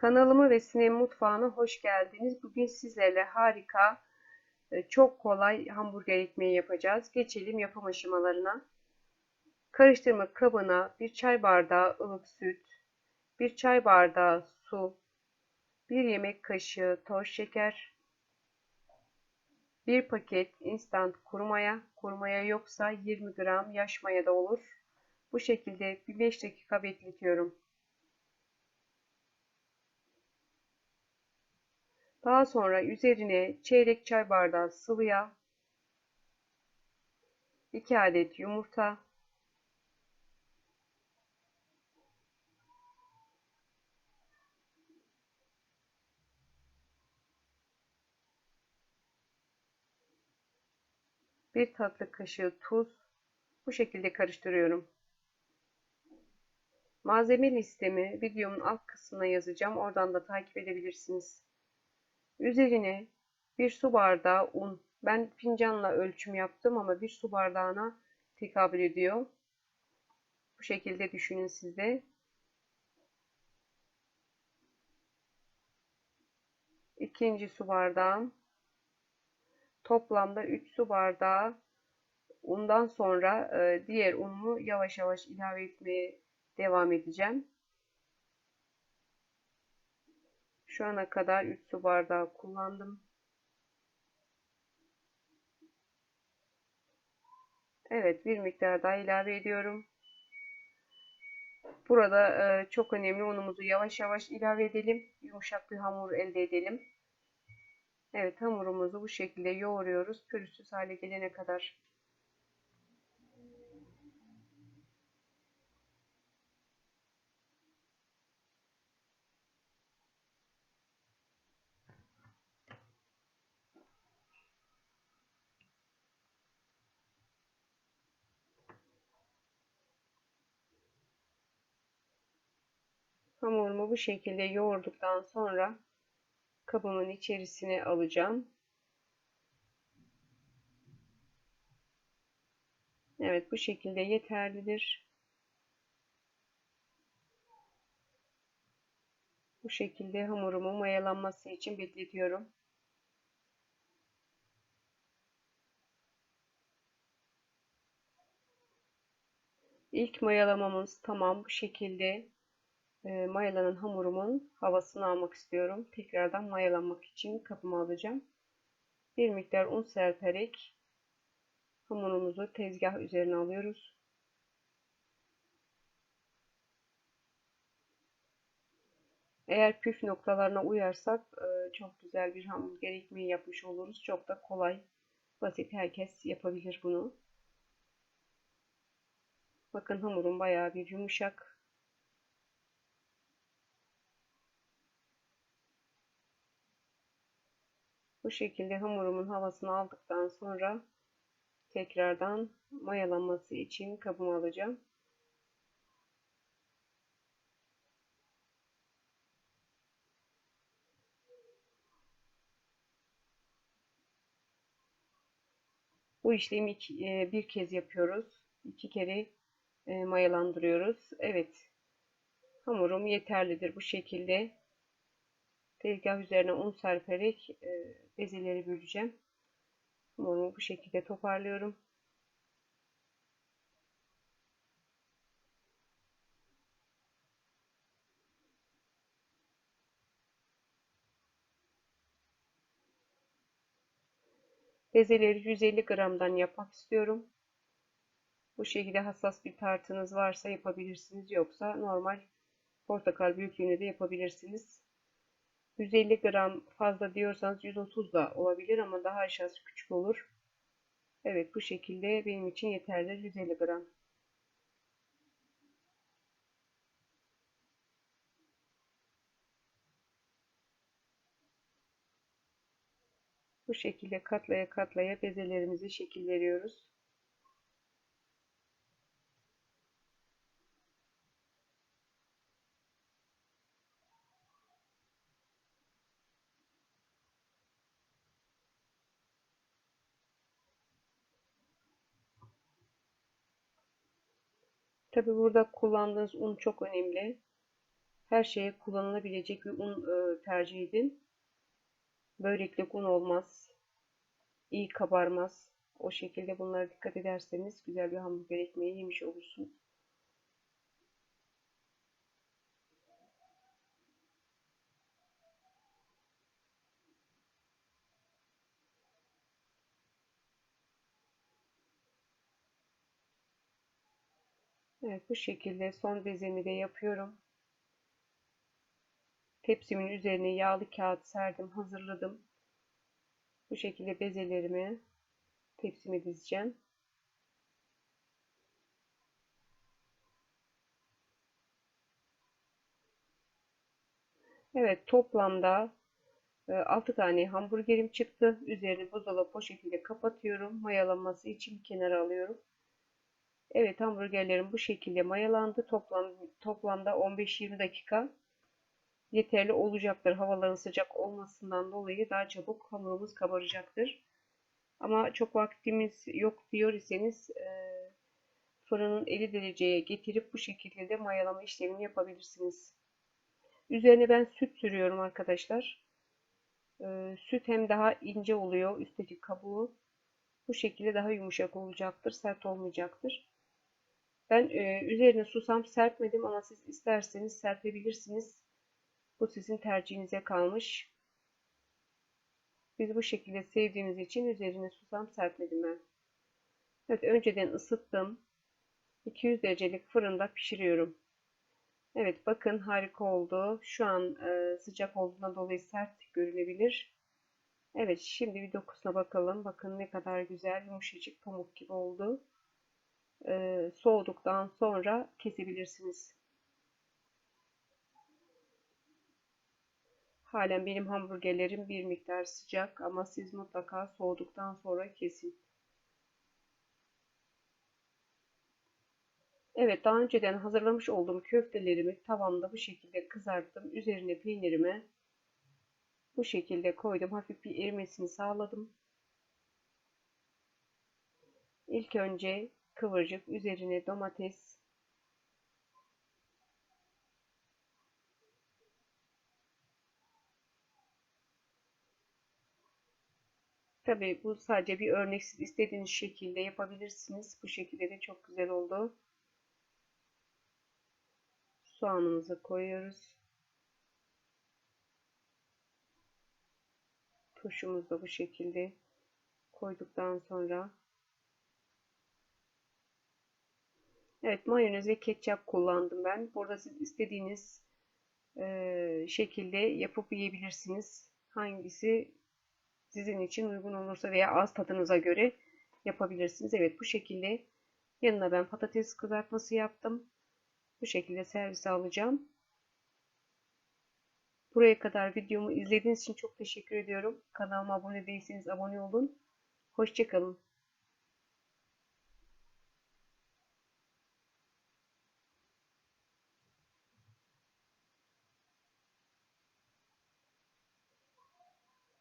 Kanalıma ve Sinem Mutfağı'na hoş geldiniz. Bugün sizlerle harika, e, çok kolay hamburger ekmeği yapacağız. Geçelim yapım aşamalarına. Karıştırma kabına bir çay bardağı ılık süt, bir çay bardağı su, bir yemek kaşığı toz şeker, bir paket instant kuru maya, yoksa 20 gram yaş maya da olur. Bu şekilde bir 5 dakika bekletiyorum. Daha sonra üzerine çeyrek çay bardağı sıvı yağ, 2 adet yumurta, bir tatlı kaşığı tuz bu şekilde karıştırıyorum. Malzeme listemi videomun alt kısmına yazacağım. Oradan da takip edebilirsiniz. Üzerine bir su bardağı un. Ben fincanla ölçüm yaptım ama bir su bardağına tekabül ediyor. Bu şekilde düşünün siz de. İkinci su bardağım. Toplamda 3 su bardağı undan sonra e, diğer unumu yavaş yavaş ilave etmeye devam edeceğim. Şu ana kadar 3 su bardağı kullandım. Evet bir miktar daha ilave ediyorum. Burada e, çok önemli unumuzu yavaş yavaş ilave edelim. Yumuşak bir hamur elde edelim. Evet hamurumuzu bu şekilde yoğuruyoruz. Pürüzsüz hale gelene kadar. Hamurumu bu şekilde yoğurduktan sonra kabımın içerisine alacağım. Evet bu şekilde yeterlidir. Bu şekilde hamurumu mayalanması için bekletiyorum. İlk mayalamamız tamam bu şekilde e, mayalanan hamurumun havasını almak istiyorum. Tekrardan mayalanmak için kapıma alacağım. Bir miktar un serperek hamurumuzu tezgah üzerine alıyoruz. Eğer püf noktalarına uyarsak e, çok güzel bir hamburger ekmeği yapmış oluruz. Çok da kolay, basit herkes yapabilir bunu. Bakın hamurum bayağı bir yumuşak. Bu şekilde hamurumun havasını aldıktan sonra tekrardan mayalanması için kabıma alacağım. Bu işlemi e, bir kez yapıyoruz. iki kere e, mayalandırıyoruz. Evet. Hamurum yeterlidir bu şekilde. Tezgah üzerine un serperek e, bezeleri böleceğim. Hamurumu bu şekilde toparlıyorum. Bezeleri 150 gramdan yapmak istiyorum. Bu şekilde hassas bir tartınız varsa yapabilirsiniz. Yoksa normal portakal büyüklüğünde de yapabilirsiniz. 150 gram fazla diyorsanız 130 da olabilir ama daha aşağısı küçük olur. Evet bu şekilde benim için yeterli 150 gram. Bu şekilde katlaya katlaya bezelerimizi şekil. Tabi burada kullandığınız un çok önemli. Her şeye kullanılabilecek bir un e, tercih edin. Böreklik un olmaz. İyi kabarmaz. O şekilde bunlara dikkat ederseniz güzel bir hamburger ekmeği yemiş olursunuz. Evet bu şekilde son bezemi de yapıyorum. Tepsimin üzerine yağlı kağıt serdim, hazırladım. Bu şekilde bezelerimi tepsime dizeceğim. Evet toplamda 6 e, tane hamburgerim çıktı. Üzerini buzdolabı poşetiyle kapatıyorum. Mayalanması için kenara alıyorum. Evet hamburgerlerim bu şekilde mayalandı. Toplam, toplamda 15-20 dakika yeterli olacaktır. Havaların sıcak olmasından dolayı daha çabuk hamurumuz kabaracaktır. Ama çok vaktimiz yok diyor iseniz e, fırının 50 dereceye getirip bu şekilde de mayalama işlemini yapabilirsiniz. Üzerine ben süt sürüyorum arkadaşlar. E, süt hem daha ince oluyor üstteki kabuğu. Bu şekilde daha yumuşak olacaktır. Sert olmayacaktır. Ben e, üzerine susam serpmedim ama siz isterseniz serpebilirsiniz. Bu sizin tercihinize kalmış. Biz bu şekilde sevdiğimiz için üzerine susam serpmedim ben. Evet önceden ısıttım. 200 derecelik fırında pişiriyorum. Evet bakın harika oldu. Şu an e, sıcak olduğundan dolayı sert görünebilir. Evet şimdi bir dokusuna bakalım. Bakın ne kadar güzel yumuşacık pamuk gibi oldu. E, soğuduktan sonra kesebilirsiniz. Halen benim hamburgerlerim bir miktar sıcak ama siz mutlaka soğuduktan sonra kesin. Evet daha önceden hazırlamış olduğum köftelerimi tavamda bu şekilde kızarttım. Üzerine peynirimi bu şekilde koydum. Hafif bir erimesini sağladım. İlk önce kıvırcık üzerine domates Tabi bu sadece bir örnek. Siz istediğiniz şekilde yapabilirsiniz. Bu şekilde de çok güzel oldu. Soğanımızı koyuyoruz. Turşumuzu bu şekilde koyduktan sonra Evet mayonez ve ketçap kullandım ben. Burada siz istediğiniz e, şekilde yapıp yiyebilirsiniz. Hangisi sizin için uygun olursa veya az tadınıza göre yapabilirsiniz. Evet bu şekilde yanına ben patates kızartması yaptım. Bu şekilde servise alacağım. Buraya kadar videomu izlediğiniz için çok teşekkür ediyorum. Kanalıma abone değilseniz abone olun. Hoşçakalın.